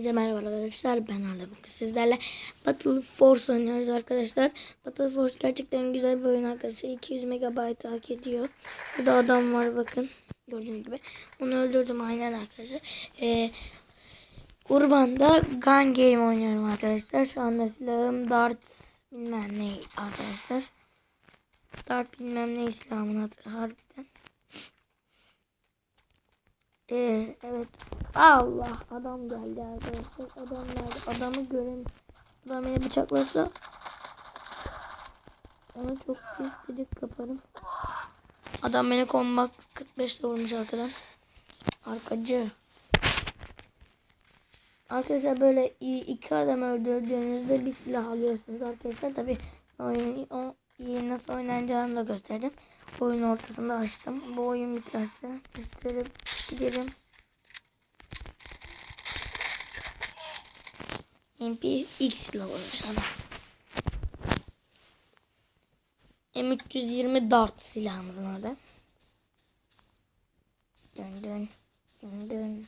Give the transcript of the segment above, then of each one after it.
Hepinize merhaba arkadaşlar. Ben Arda bugün sizlerle Battle Force oynuyoruz arkadaşlar. Battle Force gerçekten güzel bir oyun arkadaşlar. 200 MB hak ediyor. Burada adam var bakın. Gördüğünüz gibi. Onu öldürdüm aynen arkadaşlar. Ee, Urban'da Gun Game oynuyorum arkadaşlar. Şu anda silahım Dart bilmem ne arkadaşlar. Dart bilmem ne silahımın adı Ee, evet. Allah adam geldi arkadaşlar. Adam nerede? Adamı gören adam beni bıçaklasa ona çok pis gıcık kaparım. Adam beni kombat 45'te vurmuş arkadan. Arkacı. Arkadaşlar böyle iki adam öldürdüğünüzde bir silah alıyorsunuz arkadaşlar. Tabi oyunu o nasıl oynanacağını da gösterdim. Oyun ortasında açtım. Bu oyun biterse gösterip giderim. MP X silah olmuş adam. M320 Dart silahımızın adı. Dön dön. Dön dön.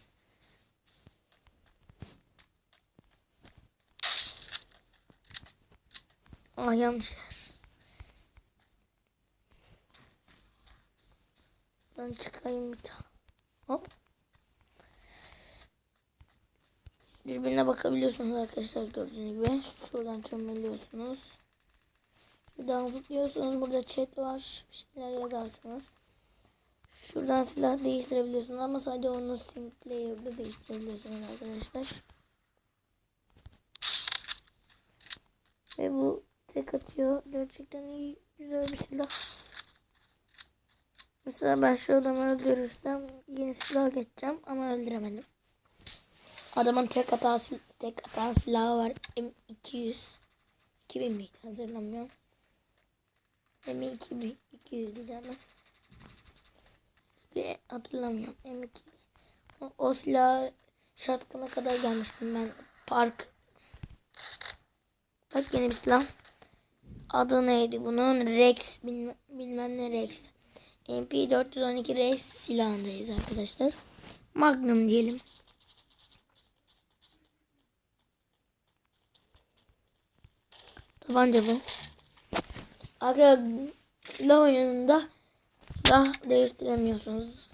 Aa yanlış yer. Ben çıkayım bir tane. Hop. Birbirine bakabiliyorsunuz arkadaşlar gördüğünüz gibi. Şuradan çömeliyorsunuz. Şuradan zıplıyorsunuz. Burada chat var. Bir şeyler yazarsanız. Şuradan silah değiştirebiliyorsunuz ama sadece onu single player'da değiştirebiliyorsunuz arkadaşlar. Ve bu tek atıyor. Gerçekten iyi, güzel bir silah. Mesela ben şu adamı öldürürsem yeni silah geçeceğim ama öldüremedim. Adamın tek hatası tek atan silahı var. M200. 2000 miydi hatırlamıyorum. M200 200 diyeceğim ben. Ve hatırlamıyorum. M2 o, o silah shotgun'a kadar gelmiştim ben. Park. Bak yeni bir silah. Adı neydi bunun? Rex bilmem, bilmem ne Rex. MP412 Rex silahındayız arkadaşlar. Magnum diyelim. Tabanca bu. Arkadaşlar silah oyununda silah değiştiremiyorsunuz.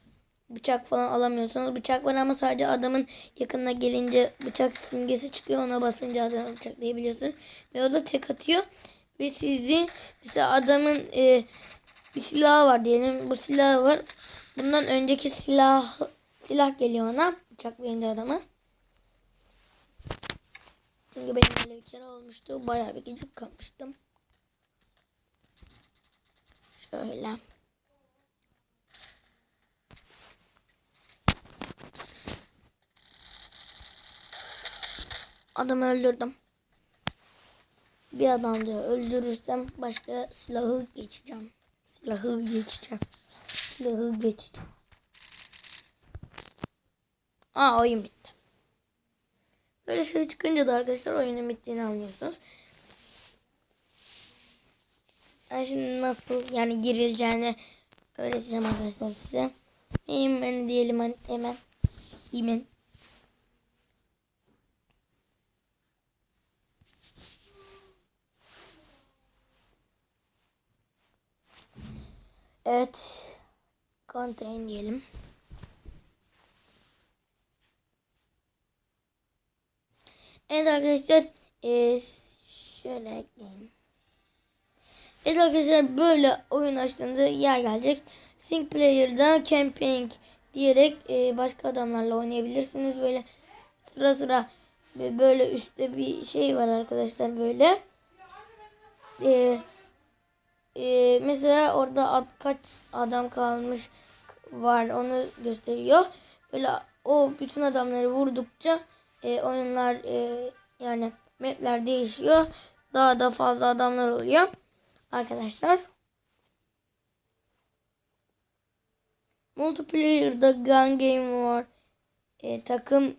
Bıçak falan alamıyorsunuz. Bıçak var ama sadece adamın yakınına gelince bıçak simgesi çıkıyor. Ona basınca adamı bıçaklayabiliyorsunuz. Ve o da tek atıyor. Ve sizi mesela adamın e, bir silahı var diyelim. Bu silahı var. Bundan önceki silah silah geliyor ona. Bıçaklayınca adamı. Çünkü benim öyle bir kere olmuştu. Bayağı bir gıcık kalmıştım. Şöyle. Adamı öldürdüm. Bir adam diyor öldürürsem başka silahı geçeceğim. Silahı geçeceğim. Silahı geçeceğim. Aa oyun bitti. Böyle şey çıkınca da arkadaşlar oyunun bittiğini anlıyorsunuz. Ben şimdi nasıl yani girileceğini öğreteceğim arkadaşlar size. Hemen diyelim hani hemen. Hemen. Evet. Contain diyelim. Evet arkadaşlar ee, şöyle ekleyin. Evet arkadaşlar böyle oyun açtığında yer gelecek. Sync Player'da Camping diyerek e, başka adamlarla oynayabilirsiniz. Böyle sıra sıra böyle üstte bir şey var arkadaşlar böyle. E, e, mesela orada ad, kaç adam kalmış var onu gösteriyor. Böyle o bütün adamları vurdukça e, oyunlar e, yani mapler değişiyor. Daha da fazla adamlar oluyor. Arkadaşlar. Multiplayer'da gun game var. E, takım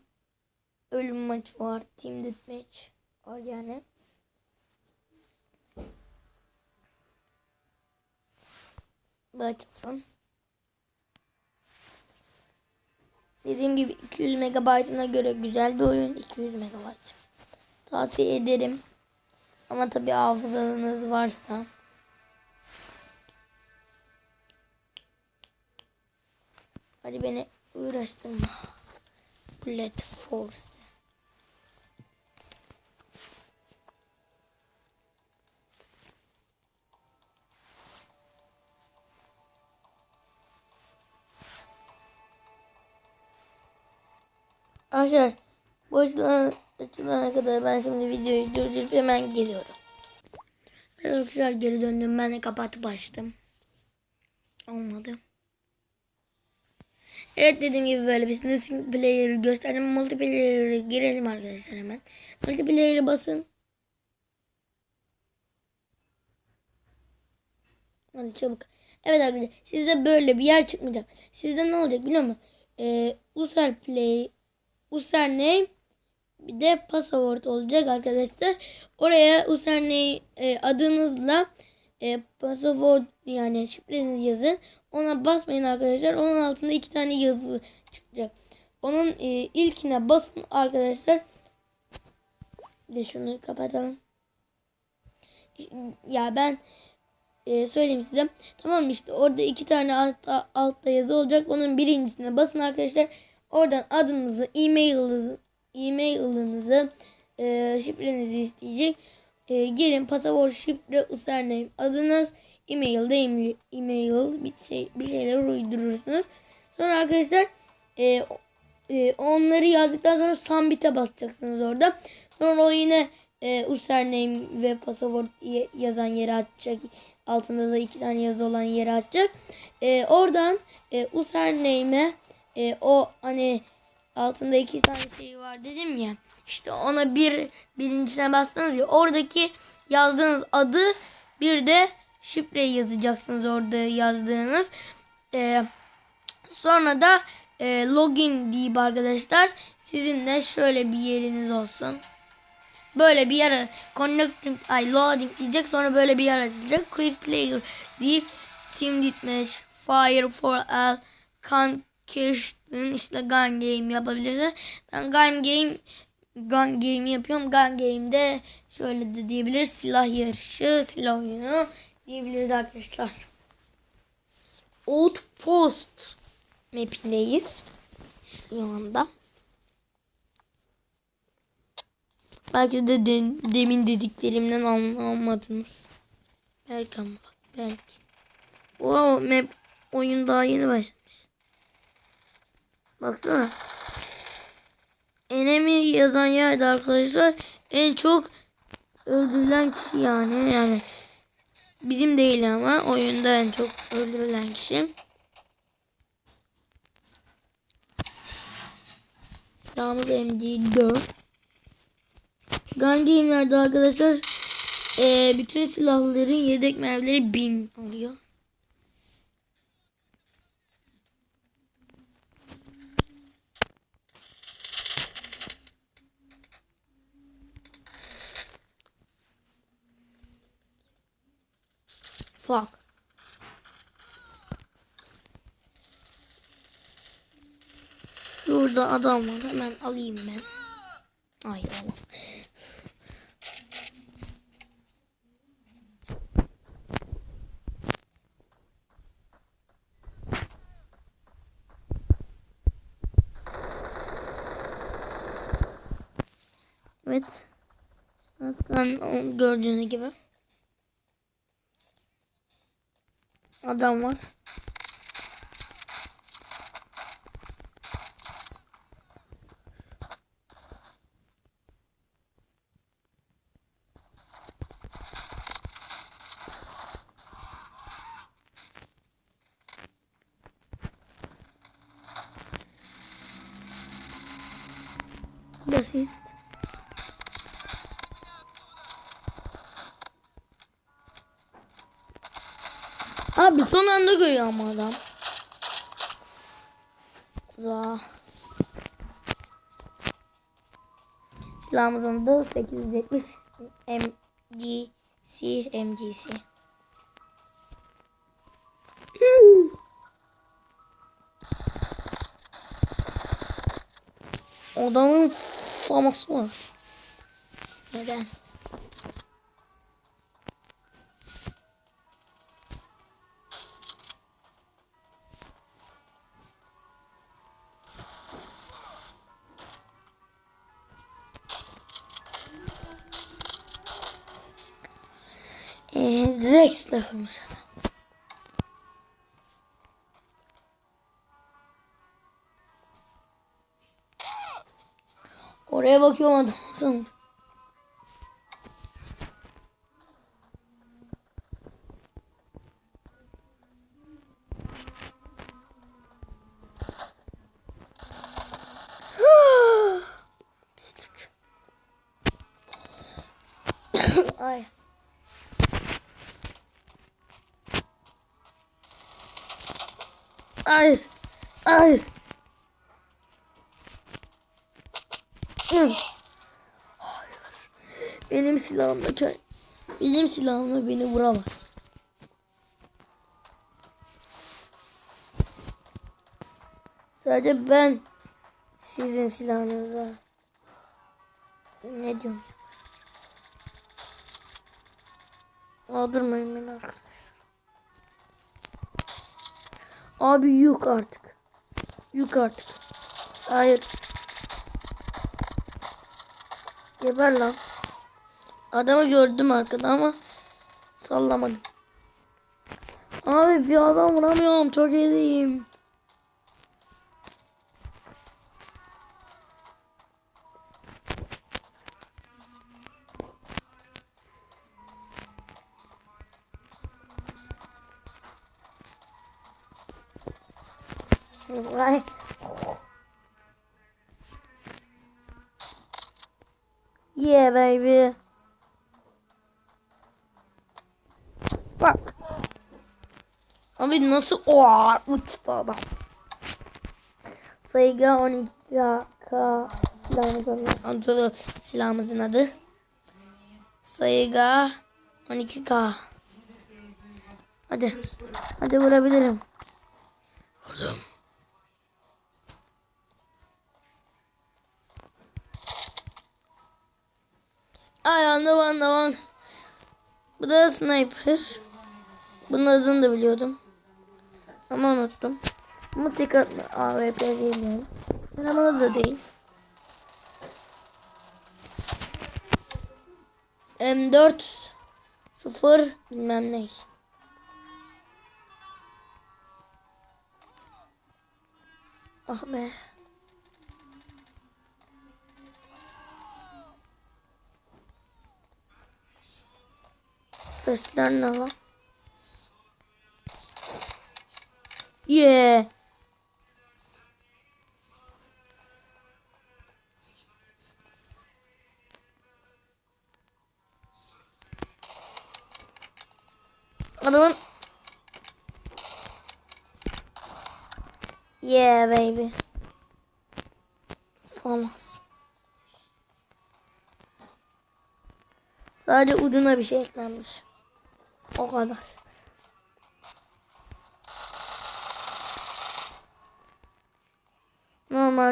ölüm maç var. Team deathmatch var yani. Bu açılsın. Dediğim gibi 200 megabaytına göre güzel bir oyun. 200 megabayt. Tavsiye ederim. Ama tabi hafızanız varsa. Hadi beni uğraştırma. Bullet Force. Arkadaşlar bu açılan, açılana kadar ben şimdi videoyu durdurup hemen geliyorum. Evet arkadaşlar geri döndüm. Ben de kapatıp açtım. Olmadı. Evet dediğim gibi böyle bir single player gösterdim. Multiplayer'e girelim arkadaşlar hemen. Multiplayer'e basın. Hadi çabuk. Evet arkadaşlar sizde böyle bir yer çıkmayacak. Sizde ne olacak biliyor musun? Ee, user play, user name bir de password olacak arkadaşlar. Oraya username e, adınızla e, password yani şifrenizi yazın. Ona basmayın arkadaşlar. Onun altında iki tane yazı çıkacak. Onun e, ilkine basın arkadaşlar. Bir de şunu kapatalım. Ya ben e, söyleyeyim size. Tamam işte orada iki tane altta, altta yazı olacak. Onun birincisine basın arkadaşlar. Oradan adınızı, e-mailinizi, e-mailinizi, e, şifrenizi isteyecek. E, gelin pasaport, şifre, username, adınız, e-mail, de e-mail bir şey bir şeyler uydurursunuz. Sonra arkadaşlar e, e, onları yazdıktan sonra submit'e basacaksınız orada. Sonra o yine e, username ve pasaport yazan yere atacak. Altında da iki tane yazı olan yere atacak. E, oradan e, username'e e, o hani altında iki tane şey var dedim ya. İşte ona bir birincisine bastınız ya oradaki yazdığınız adı bir de şifreyi yazacaksınız orada yazdığınız. E, sonra da e, login deyip arkadaşlar sizin de şöyle bir yeriniz olsun. Böyle bir yere connecting ay loading diyecek sonra böyle bir yer açılacak. Quick player deyip team deathmatch fire for all conquestion işte gun game yapabilirsiniz. Ben gun game gun game yapıyorum. Gun game'de şöyle de diyebiliriz. Silah yarışı, silah oyunu diyebiliriz arkadaşlar. Outpost mapindeyiz. Şu anda. Belki de, de demin dediklerimden anlamadınız. Belki ama bak belki. Wow map oyun daha yeni başlamış. Baksana. Enemy yazan yerde arkadaşlar en çok öldürülen kişi yani yani bizim değil ama oyunda en çok öldürülen kişi. Silahımız MG4. Gun Game'lerde arkadaşlar e, bütün silahların yedek mermileri 1000 oluyor. Fuck. Şurada adam var. Hemen alayım ben. Ay Allah. Evet. Zaten gördüğünüz gibi. Adam var. Basit. Abi son anda görüyor ama adam. Za. Silahımızın da 870 MGC MGC. Adamın faması var. Neden? Ee, Rex'le vurmuş adam. Oraya bakıyorum adam. Tamam. Ay. Hayır. Hayır. Hı. Hayır. Benim silahımla benim silahımla beni vuramaz. Sadece ben sizin silahınıza ne diyorum? Aldırmayın beni arkadaşlar. Abi yok artık. Yok artık. Hayır. Geber lan. Adamı gördüm arkada ama sallamadım. Abi bir adam vuramıyorum. Çok iyiyim. Abi nasıl ooo uçtu adam. Sayga 12K K silahımızın adı silahımızın adı. Sayga 12K. Hadi. Hadi vurabilirim. Vurdum. Ay anladım anladım. Bu da sniper. Bunun adını da biliyordum. Ama unuttum. Ama tek atma AWP yani. Aramalı da değil. M4 0 bilmem ne. Ah be. Sesler ne lan? Yeah. Adamın Yeah baby. Famas. Sadece ucuna bir şey eklenmiş. O kadar.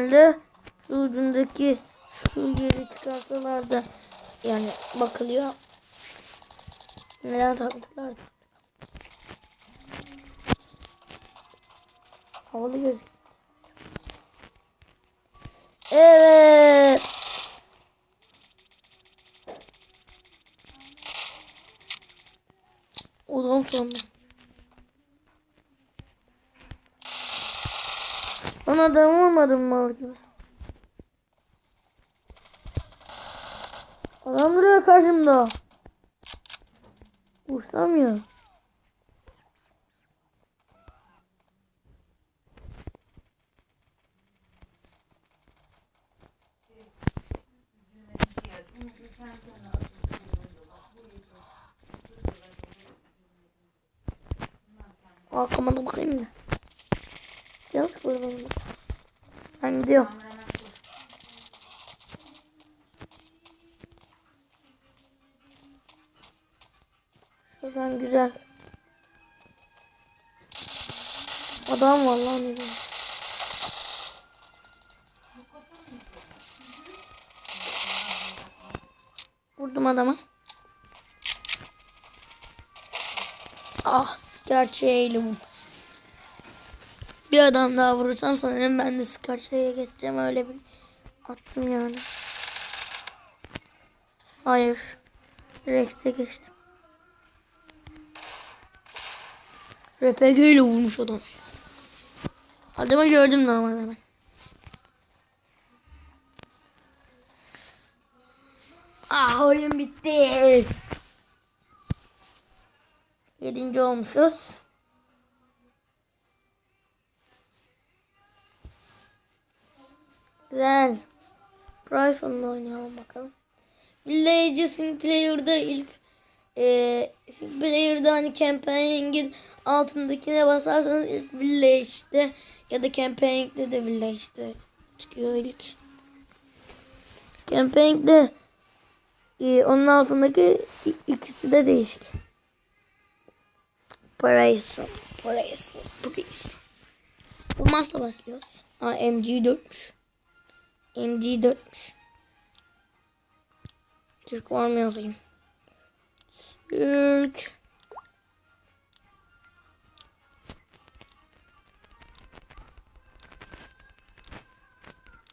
Normalde ucundaki şu yeri çıkarsalar da yani bakılıyor. Neden taktılar. Havalı gözüküyor. Evet. Odan sonra. Lan adam olmadım mı orada? Adam duruyor karşımda. Uçamıyor. Arkama O güzel. Adam vallahi ne bileyim. Vurdum adamı. Ah Skarçey'lim. Bir adam daha vurursam sanırım ben de Skarçey'e geçeceğim. Öyle bir attım yani. Hayır. Rex'e geçtim. RPG ile vurmuş adam. Adamı gördüm normalde ben. Ah oyun bitti. Yedinci olmuşuz. Güzel. Bryson'la oynayalım bakalım. Village single player'da ilk e, player'da hani campaign'in altındakine basarsanız ilk village'de ya da campaign'de de village'de çıkıyor ilk. Campaign'de e, onun altındaki ikisi de değişik. Paraysa, paraysa, paraysa. Bu masla başlıyoruz. Ha MG4'müş. MG4'müş. Türk var mı yazayım? Türk.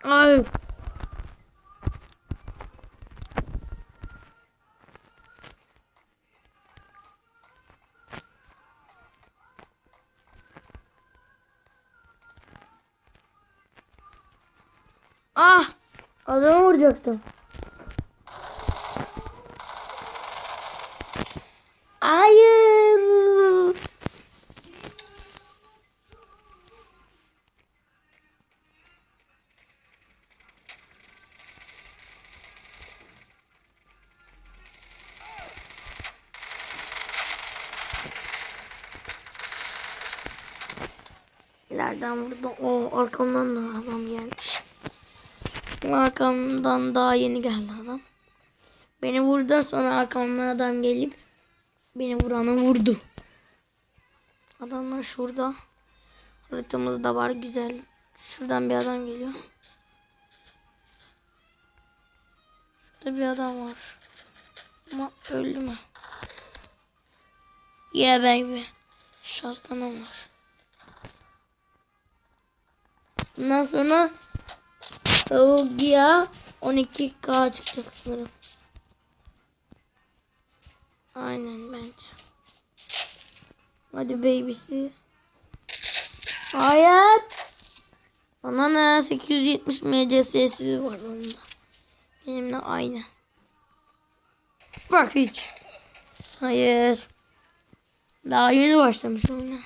Ay. Ah! Adamı vuracaktım. İleriden burada o arkamdan da adam gelmiş. Arkamdan daha yeni geldi adam. Beni vurdu sonra arkamdan adam gelip beni vuranı vurdu. Adamlar şurada. Haritamızda var güzel. Şuradan bir adam geliyor. Şurada bir adam var. Ama öldü mü? Yeah baby. Şatkanım var. Bundan sonra Saugya 12K çıkacak sanırım. Aynen bence. Hadi babysi. Hayır. Bana ne 870 MCS'si var onda. Benimle aynı. Fuck hiç. Hayır. Daha yeni başlamış oyuna.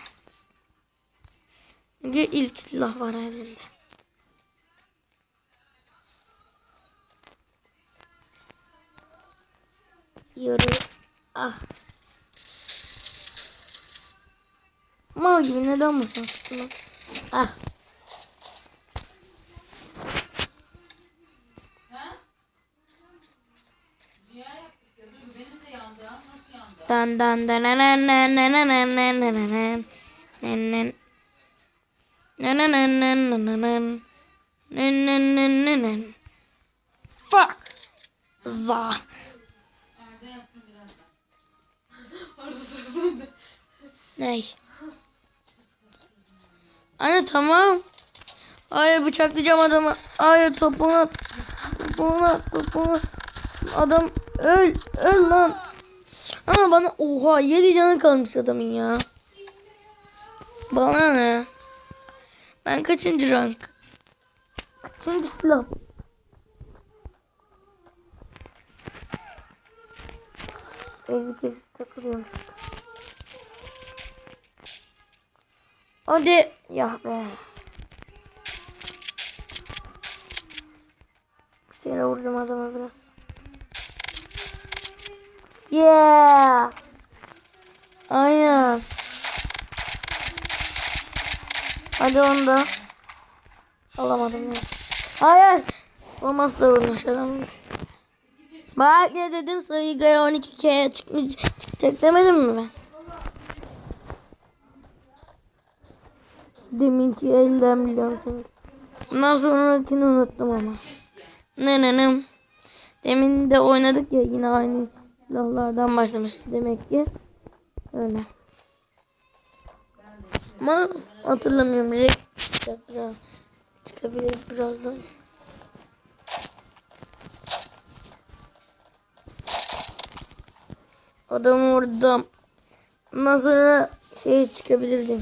Çünkü ilk silah var elinde. Yürü. Ah. Mal gibi neden boşuna sıktın? Ah. Dan dan dan dan dan dan dan dan dan dan dan Fuck. Za. Ney? Anne tamam. Hayır bıçaklayacağım adamı. Hayır topuna topuna topuna. Adam öl öl lan. Ama bana oha 7 canı kalmış adamın ya. Bana ne? Ben kaçıncı rank? Kaçıncı silah? Ezik ezik takılıyormuş. Hadi. Ya be. Bir kere vuracağım adama biraz. Yeah. Aynen. Hadi onu da. Alamadım ya. Hayır. Olmaz da adam. Bak ne dedim Sayga'ya 12K çıkmayacak, çıkacak demedim mi ben? Deminki elden biliyorum seni. Bundan sonrakini unuttum ama. Ne ne ne. Demin de oynadık ya yine aynı silahlardan başlamış demek ki. Öyle. Ama hatırlamıyorum. Rex biraz. Çıkabilir birazdan. Adam orada. Ondan sonra şey çıkabilirdi.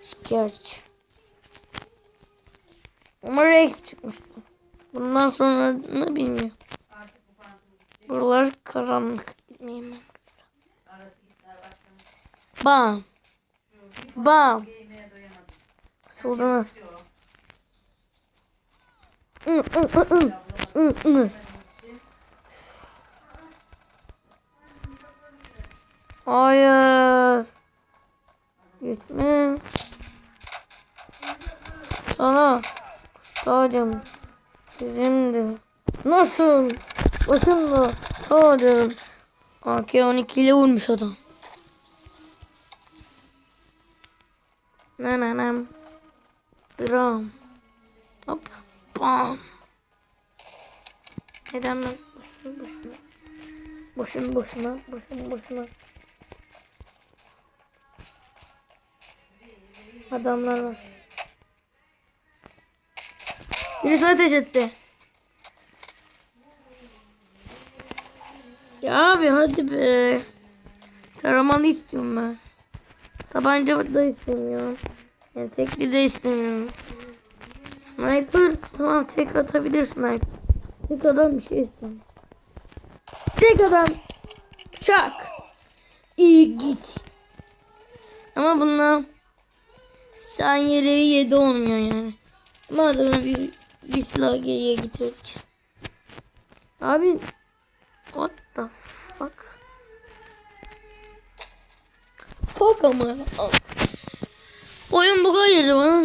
Scarlet. Ama Rex çıkmıştı. Bundan sonra ne bilmiyorum. Buralar karanlık. Gitmeyeyim ben. Bam. Bam. Hı, hı. Hayır. Gitme. Sana tacım bizimdi. Nasıl? Başımda tacım. AK-12 ile vurmuş adam. Boşuna boşuna boşuna adamlar var. Birisi ateş etti. Ya abi hadi be. Taramalı istiyorum ben. Tabanca da istemiyorum. Yani tekli de istemiyorum. Sniper tamam tek atabilir sniper. Tek adam bir şey istemiyorum. Tek adam. Çak. İyi git. Ama bunlar saniyeleri yedi olmuyor yani. Ama adamı bir, bir silah geriye. Abi what the fuck? Fuck ama. Oyun buga girdi bana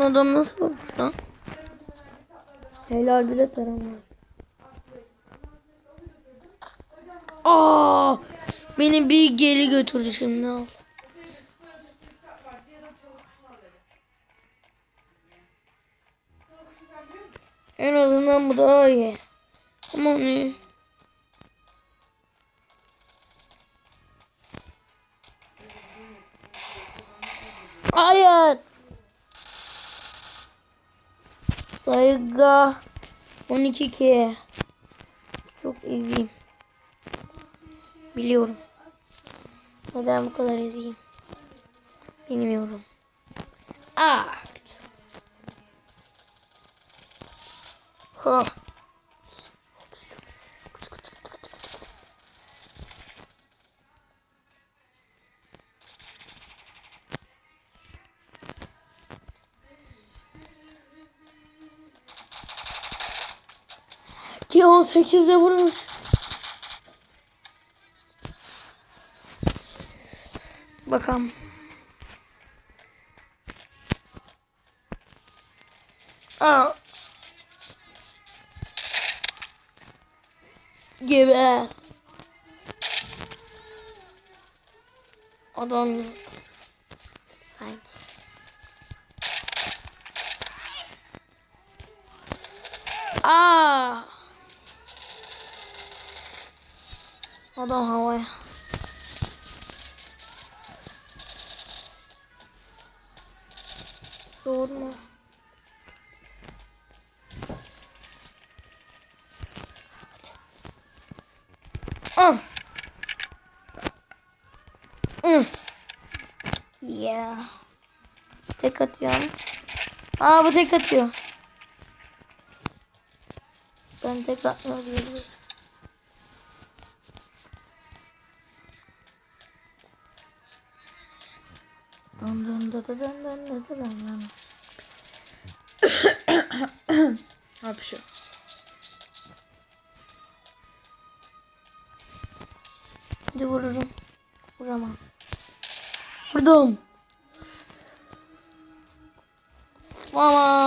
Buradan adam nasıl olmuş lan? Helal bile tarama. Aa! Beni bir geri götürdü şimdi al. Saygı 12 ki. Çok iyiyim. Biliyorum. Neden bu kadar eziyim? Bilmiyorum. Aa. Ha. Ki 18'de vurmuş. Bakalım. Aa. Gibi. Adam. Sanki. Aa. Adam havaya. Doğru mu? Ah. Mm. Yeah. Tek atıyorum. Aa bu tek atıyor. Ben tek atmıyor Dın dın dın dın dın dın dın dın. Abi şu. Hadi vururum. Vuramam. Vurdum. Mama.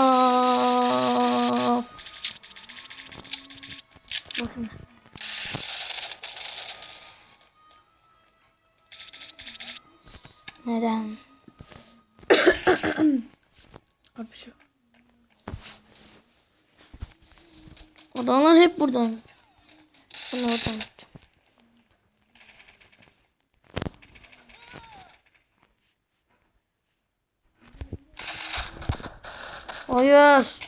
Hayır.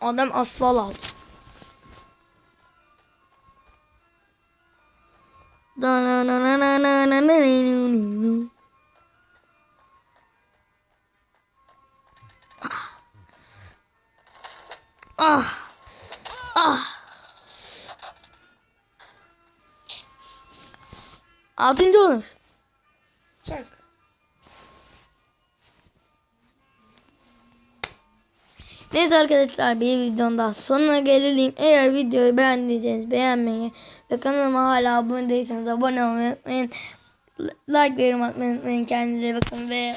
Adam aslan aldı. Ah. Ah. Altıncı olmuş. Neyse arkadaşlar bir videonun daha sonuna gelelim. Eğer videoyu beğendiyseniz beğenmeyi ve kanalıma hala abone değilseniz abone olmayı unutmayın. Like ve yorum atmayı unutmayın. Kendinize bakın ve